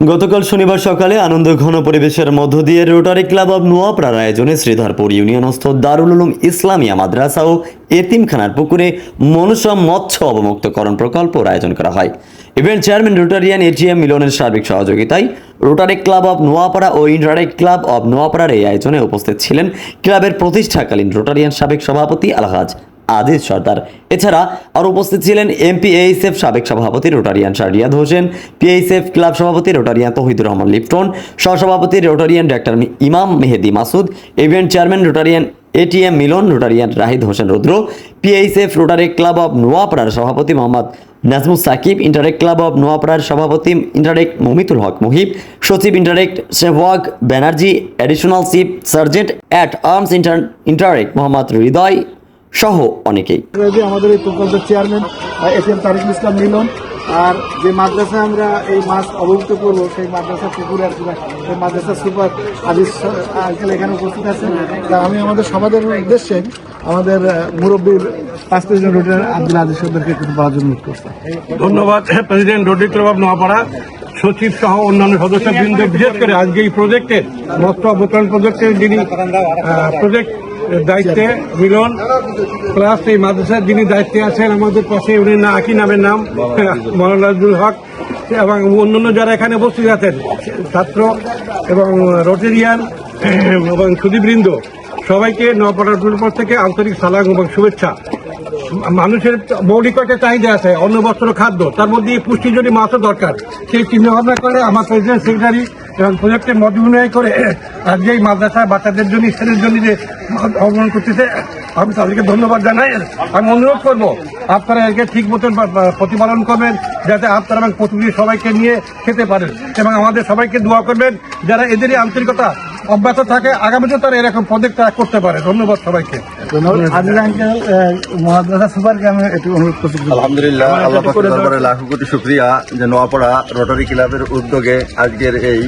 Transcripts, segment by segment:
গতকাল শনিবার সকালে আনন্দ ঘন পরিবেশের মধ্য দিয়ে রোটারি ক্লাব অব নোয়াপাড়ার আয়োজনে শ্রীধরপুর ইউনিয়নস্থ দারুল উলুম ইসলামিয়া মাদ্রাসা ও এতিমখানার পুকুরে মনুষ্য মৎস্য অবমুক্তকরণ প্রকল্পর আয়োজন করা হয়। ইভেন্ট চেয়ারম্যান রোটারিয়ান এটিএম মিলনের সার্বিক সহযোগিতায় রোটারি ক্লাব অব নোয়াপাড়া ও ইন্টারেক্ট ক্লাব অব নোয়াপাড়ার এই আয়োজনে উপস্থিত ছিলেন ক্লাবের প্রতিষ্ঠাকালীন রোটারিয়ান সাবেক সভাপতি আলহাজ আদিজ সর্দার। এছাড়া আর উপস্থিত ছিলেন এমপি এইসএফ সাবেক সভাপতি Rotarian Shahriar Hossain PHF club সভাপতি রোটারিয়ান তহিদুর রহমান লিপ্টন, সহসভাপতি Rotarian doctor Imam Mehedi Masud, event chairman Rotarian ATM Milon, Rotarian Rahid Hossain Rudra PHF Rotary Club of নোয়াপাড়ার সভাপতি Mohammad Nazmul Sakib, Interact Club of নোয়াপাড়ার সভাপতি interact মমিতুল Haque Muhib, সচিব Interact Sehwag Banerjee, additional chief sergeant at arms inter, Interact Mohammad Hridoy সহ অনেকেই। রয়েছে আমাদের এই প্রকল্পের chairman S M Tarikul Islam Milon আর যে মাদ্রাসা আমরা এই মাছ অবমুক্ত করব সেই মাদ্রাসা পুকুরে আর সেই মাদ্রাসা সুপার আদিস আঙ্কেল এখানে উপস্থিত আছেন। তা আমি আমাদের সমাজের উদ্দেশ্যে আমাদের মুরব্বীর পাঁচ জন রোডের আব্দুল আজিজ সদরকে কিছু বলার জন্য অনুরোধ করছি। ধন্যবাদ প্রেসিডেন্ট রোডি ক্লাব নোয়াপাড়া সচিব সহ অন্যান্য সদস্যবৃন্দ বিশেষ করে আজকে এই প্রজেক্টের মৎস্য অবতরণ প্রজেক্টের যিনি প্রজেক্ট দায়িত্বে মিলন প্লাস এই মাদ্রাসার যিনি দায়িত্বে আছেন আমাদের পাশে উনি না একই নামের নাম? মনোরাজুল হক এবং অন্যান্য যারা এখানে উপস্থিত আছেন ছাত্র এবং রোটেরিয়ান এবং সুদীবৃন্দ সবাইকে নপাড়ার পক্ষ থেকে আন্তরিক সালাম এবং শুভেচ্ছা। মানুষের মৌলিক একটা চাহিদা আছে অন্ন বস্ত্র খাদ্য তার মধ্যে এই পুষ্টিজনী মাছও দরকার সেই চিন্তা ভাবনা করে আমার প্রেসিডেন্ট সেক্রেটারি এবং প্রজেক্টের মত বিনিময় করে আজকে এই মাদ্রাসায় বাচ্চাদের জন্য ছেলের জন্য যে অবলম্বন করতেছে আমি তাদেরকে ধন্যবাদ জানাই। আমি অনুরোধ করব আপনারা একে ঠিক মতন প্রতিপালন করবেন যাতে আপনারা এবং প্রতিনিধি সবাইকে নিয়ে খেতে পারেন। এবং আমাদের সবাইকে দোয়া করবেন যারা এদেরই আন্তরিকতা অব্যাহত থাকে আগামীতে তারা এরকম প্রজেক্ট তারা করতে পারে। ধন্যবাদ সবাইকে। ধন্যবাদ মাদ্রাসা সুপারকে আমি একটু অনুরোধ করছি আলহামদুলিল্লাহ আল্লাহ লাখো কোটি শুক্রিয়া। যে নোয়াপাড়া রোটারি ক্লাবের উদ্যোগে আজকের এই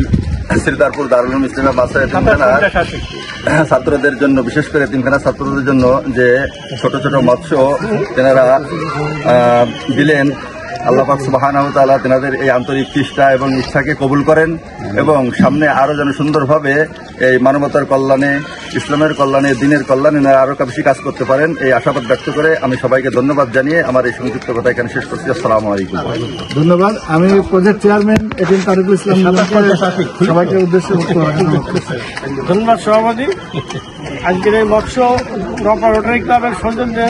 শ্রীদারপুর দারুল ইসলামা বাসায় তিনখানা ছাত্রদের জন্য বিশেষ করে তিনখানা ছাত্রদের জন্য যে ছোট ছোট মৎস্য তেনারা দিলেন। আল্লাহ পাক সুবাহানাহু তেনাদের এই আন্তরিক চেষ্টা এবং ইচ্ছাকে কবুল করেন এবং সামনে আরও যেন সুন্দরভাবে এই মানবতার কল্যাণে ইসলামের কল্যাণে দিনের কল্যাণে এনারা আরও বেশি কাজ করতে পারেন। এই আশাবাদ ব্যক্ত করে আমি সবাইকে ধন্যবাদ জানিয়ে আমার এই সংযুক্ত কথা এখানে শেষ করছি। আসসালামু আলাইকুম। ধন্যবাদ। আমি project chairman S M Tarikul Islam সবাইকে উদ্দেশ্যে। ধন্যবাদ সভাপতি। আজকের এই মৎস্য রপা রোটারি ক্লাবের সৌজন্যে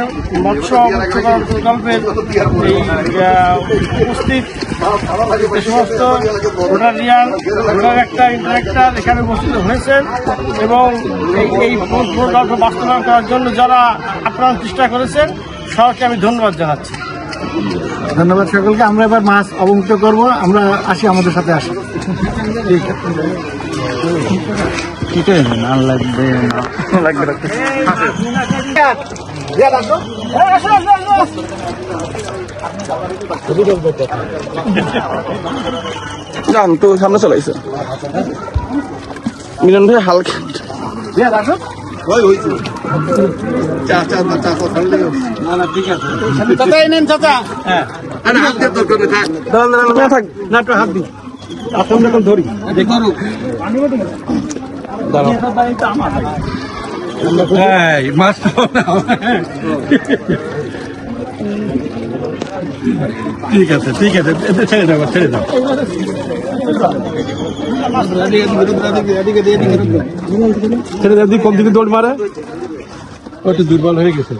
মৎস্য মুক্তকরণ প্রকল্পের এই উপস্থিত যে সমস্ত রোটারিয়ান রোটারেক্টার ইন্টারেক্টার এখানে উপস্থিত হয়েছেন এবং এই প্রকল্প বাস্তবায়ন করার জন্য যারা আপ্রাণ চেষ্টা করেছেন, সবাইকে আমি ধন্যবাদ জানাচ্ছি। ধন্যবাদ সকলকে। আমরা এবার মাছ অবমুক্ত করব। আমরা আসি আমাদের সাথে আসি। ঠিক আছে। না লাগবে না। লাগবে যান তো সামনে চলাইছে। মিলন ভাই হালকা দাঁড়ান দাঁড়ান না থাক না একটু হাত দিন। আসুন যখন ধরি। এই, মাছ না। ঠিক আছে ঠিক আছে এতে ছেড়ে দাও ছেড়ে দাও। ছেড়ে দাও কম দিকে দৌড় মারে? একটু দুর্বল হয়ে গেছে।